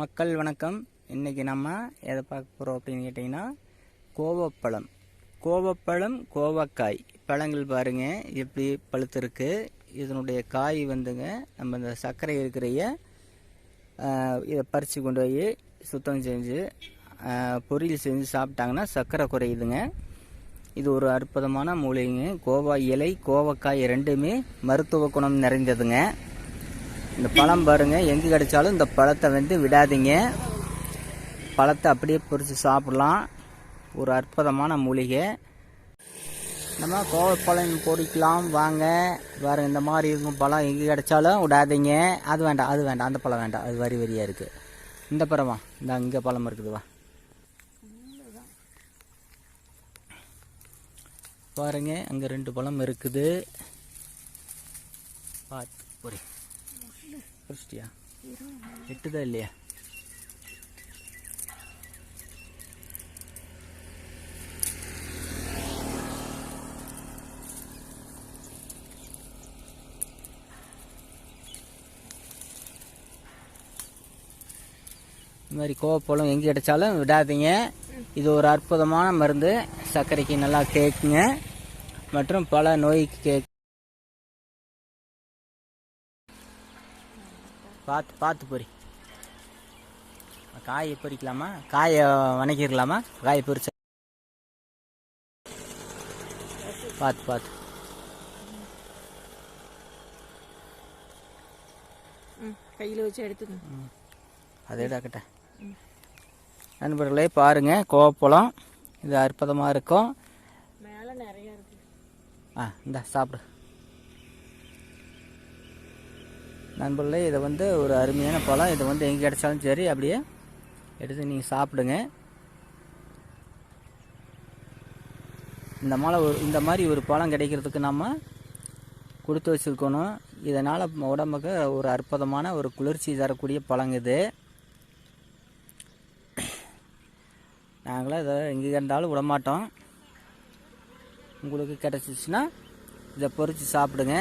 மக்கள் வணக்கம். இன்றைக்கி நம்ம எதை பார்க்க போகிறோம் அப்படின்னு கேட்டிங்கன்னா கோவப்பழம். கோவப்பழம் கோவக்காய். பழங்கள் பாருங்க எப்படி பழுத்திருக்கு. இதனுடைய காய் வந்துங்க நம்ம இந்த சர்க்கரை இருக்கிறைய இதை பறித்து கொண்டு போய் சுத்தம் செஞ்சு பொரியல் செஞ்சு சாப்பிட்டாங்கன்னா சர்க்கரை குறையுதுங்க. இது ஒரு அற்புதமான மூலிகைங்க. கோவா இலை கோவக்காய் ரெண்டுமே மருத்துவ குணம் நிறைந்ததுங்க. இந்த பழம் பாருங்க எங்கே கிடைச்சாலும் இந்த பழத்தை வந்து விடாதீங்க. பழத்தை அப்படியே பொரித்து சாப்பிடலாம். ஒரு அற்புதமான மூலிகை. நம்ம கோவப்பழம் பொறிக்கலாம் வாங்க. வேறு இந்த மாதிரி இருக்கும் பழம் எங்கே கிடைச்சாலும் விடாதீங்க. அது வேண்டாம் அது வேண்டாம் அந்த பழம் வேண்டாம். அது வரி வரியாக இருக்குது இந்த பழமா? இந்த இங்கே பழம் இருக்குது வா. பாருங்க அங்கே ரெண்டு பழம் இருக்குது. பார்த்து புரியும் புரிச்சிட்டியா எட்டுதான் இல்லையா இந்த மாதிரி கோவப்பழம் எங்கே கிடைச்சாலும் விடாதீங்க. இது ஒரு அற்புதமான மருந்து. சர்க்கரைக்கு நல்லா கேக்குங்க. மற்றும் பல நோய்க்கு கேக் பார்த்து பார்த்து பொறி. காயை பொறிக்கலாமா? காயை வணக்கிடலாமா? காயை பொரிச்ச பார்த்து பார்த்து கையில் வச்சு எடுத்துக்கணும் அதை எடுக்கட்ட நண்பர்களே பாருங்க கோவப்பழம். இது அற்புதமாக இருக்கும். மேலே நிறைய இருக்கு. ஆ இந்த சாப்பிடு. நண்பர்களே இதை வந்து ஒரு அருமையான பழம். இதை வந்து எங்கே கிடைச்சாலும் சரி அப்படியே எடுத்து நீங்கள் சாப்பிடுங்க. இந்த மாலை ஒரு இந்த மாதிரி ஒரு பழம் கிடைக்கிறதுக்கு நம்ம கொடுத்து வச்சுருக்கணும். இதனால் உடம்புக்கு ஒரு அற்புதமான ஒரு குளிர்ச்சி தரக்கூடிய பழங்க இது. நாங்களாம் இதை எங்கே இருந்தாலும் விடமாட்டோம். உங்களுக்கு கிடச்சிச்சின்னா இதை பொறித்து சாப்பிடுங்க.